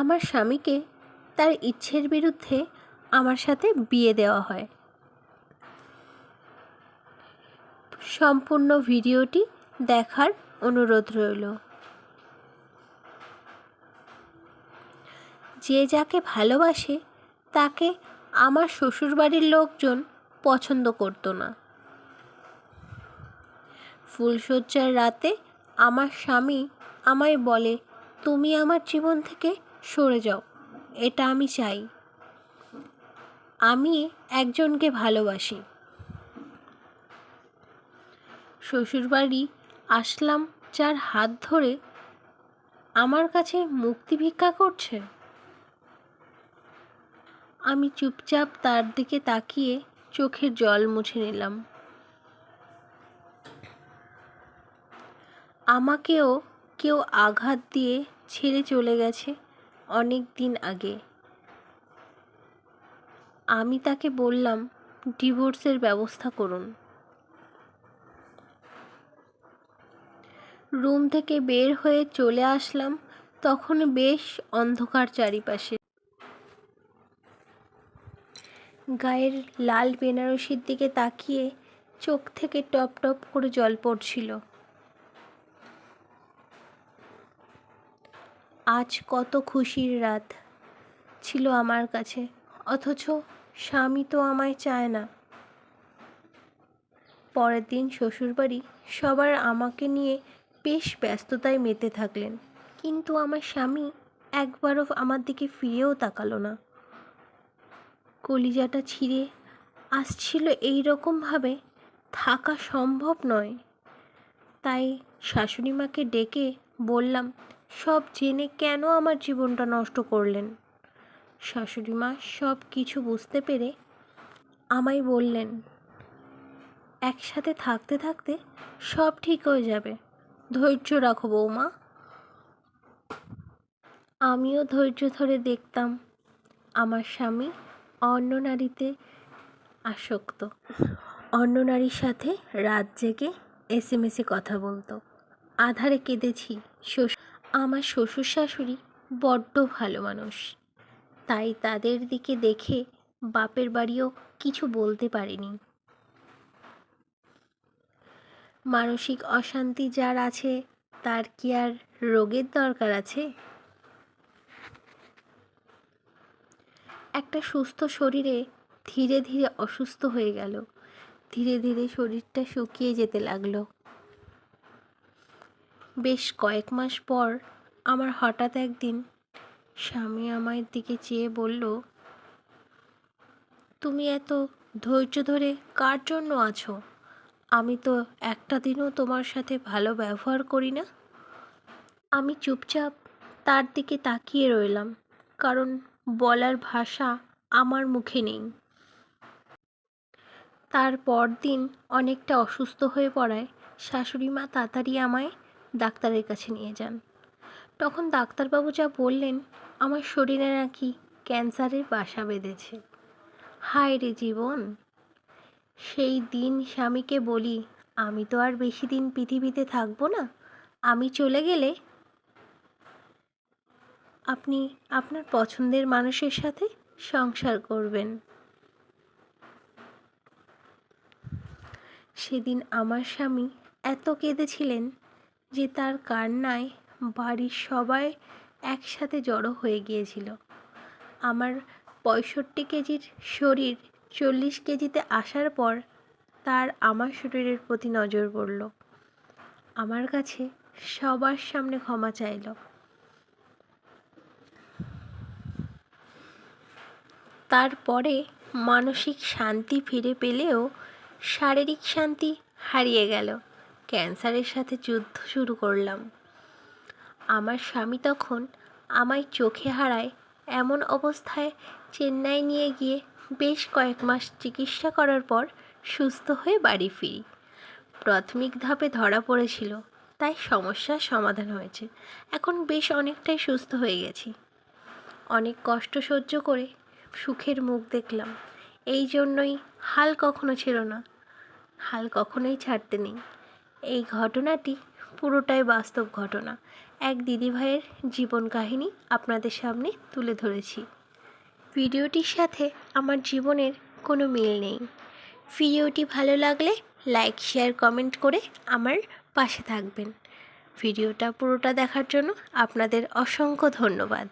আমার স্বামীকে তার ইচ্ছের বিরুদ্ধে আমার সাথে বিয়ে দেওয়া হয়। সম্পূর্ণ ভিডিওটি দেখার অনুরোধ রইল। যে যাকে ভালোবাসে, তাকে আমার শ্বশুরবাড়ির লোকজন পছন্দ করতো না। ফুলশয্যার রাতে আমার স্বামী আমায় বলে, তুমি আমার জীবন থেকে সরে যাও। এটা আমি চাই। আমি একজনকে ভালোবাসি। শ্বশুরবাড়ি আসলাম যার হাত ধরে আমার কাছে মুক্তি ভিক্ষা করছে। আমি চুপচাপ তার দিকে তাকিয়ে চোখের জল মুছে নিলাম। আমাকেও কেউ আঘাত দিয়ে ছেড়ে চলে গেছে। অনেক দিন আগে। আমি তাকে বললাম, ডিভোর্সের ব্যবস্থা করুন। রুম থেকে বের হয়ে চলে আসলাম, তখন বেশ অন্ধকার চারিপাশে। গায়ের লাল বেনারসির দিকে তাকিয়ে চোখ থেকে টপ টপ করে জল পড়ছিল। আজ কত খুশির রাত ছিল আমার কাছে, অথচ স্বামী তো আমায় চায় না। পরের দিন শ্বশুরবাড়ি সবার আমাকে নিয়ে বেশ ব্যস্ততায় মেতে থাকলেন, কিন্তু আমার স্বামী একবারও আমার দিকে ফিরেও তাকালো না। কলিজাটা ছিঁড়ে আসছিল এই রকমভাবে থাকা সম্ভব নয়। তাই শাশুড়ি মাকে ডেকে বললাম সব জেনে কেন আমার জীবনটা নষ্ট করলেন? শাশুড়ি মা সব কিছু বুঝতে পেরে আমায় বললেন, একসাথে থাকতে থাকতে সব ঠিক হয়ে যাবে। ধৈর্য রাখো বৌমা। আমিও ধৈর্য ধরে দেখতাম আমার স্বামী অন্য নারীতে আসক্ত। অন্য নারীর সাথে রাত জেগে এস এম এসে কথা বলতো। আধারে কেঁদেছি শ্বশুর আমার শ্বশুর শাশুড়ি বড্ড ভালো মানুষ। তাই তাদের দিকে দেখে বাপের বাড়িও কিছু বলতে পারেনি। মানসিক অশান্তি যার আছে, তার কি আর রোগের দরকার আছে? একটা সুস্থ শরীরে ধীরে ধীরে অসুস্থ হয়ে গেল। ধীরে ধীরে শরীরটা শুকিয়ে যেতে লাগল। বেশ কয়েক মাস পর আমার হঠাৎ একদিন স্বামী আমার দিকে চেয়ে বলল, তুমি এত ধৈর্য ধরে কার জন্য আছো? আমি তো একটা দিনও তোমার সাথে ভালো ব্যবহার করি না। আমি চুপচাপ তার দিকে তাকিয়ে রইলাম, কারণ বলার ভাষা আমার মুখে নেই। তার পরদিন অনেকটা অসুস্থ হয়ে পড়ায় শাশুড়ি মা তাড়াতাড়ি আমায় ডাক্তারের কাছে নিয়ে যান। তখন ডাক্তারবাবু যা বললেন, আমার শরীরে নাকি ক্যান্সারের বাসা বেঁধেছে। হায় রে জীবন! সেই দিন স্বামীকে বলি, আমি তো আর বেশি দিন পৃথিবীতে থাকব না, আমি চলে গেলে? আপনি আপনার পছন্দের মানুষের সাথে সংসার করবেন। সেদিন আমার স্বামী এত কেঁদেছিলেন যে তার কান্নায় বাড়ির সবাই একসাথে জড়ো হয়ে গিয়েছিল। আমার পঁয়ষট্টি কেজির শরীর চল্লিশ কেজিতে আসার পর তার আমার শরীরের প্রতি নজর পড়ল। আমার কাছে সবার সামনে ক্ষমা চাইল। তারপরে মানসিক শান্তি ফিরে পেলেও শারীরিক শান্তি হারিয়ে গেল। ক্যান্সারের সাথে যুদ্ধ শুরু করলাম। আমার স্বামী তখন আমায় চোখে হারায় এমন অবস্থায় চেন্নাই নিয়ে গিয়ে বেশ কয়েক মাস চিকিৎসা করার পর সুস্থ হয়ে বাড়ি ফিরি। প্রাথমিক ধাপে ধরা পড়েছিল, তাই সমস্যার সমাধান হয়েছে। এখন বেশ অনেকটাই সুস্থ হয়ে গেছি। অনেক কষ্ট সহ্য করে সুখের মুখ দেখলাম। এই জন্যই হাল কখনো ছিল না। হাল কখনোই ছাড়তে নেই। এই ঘটনাটি পুরোটাই বাস্তব ঘটনা। এক দিদিভাইয়ের জীবন কাহিনী আপনাদের সামনে তুলে ধরেছি। ভিডিওটির সাথে আমার জীবনের কোনো মিল নেই। ভিডিওটি ভালো লাগলে লাইক, শেয়ার, কমেন্ট করে আমার পাশে থাকবেন। ভিডিওটা পুরোটা দেখার জন্য আপনাদের অসংখ্য ধন্যবাদ।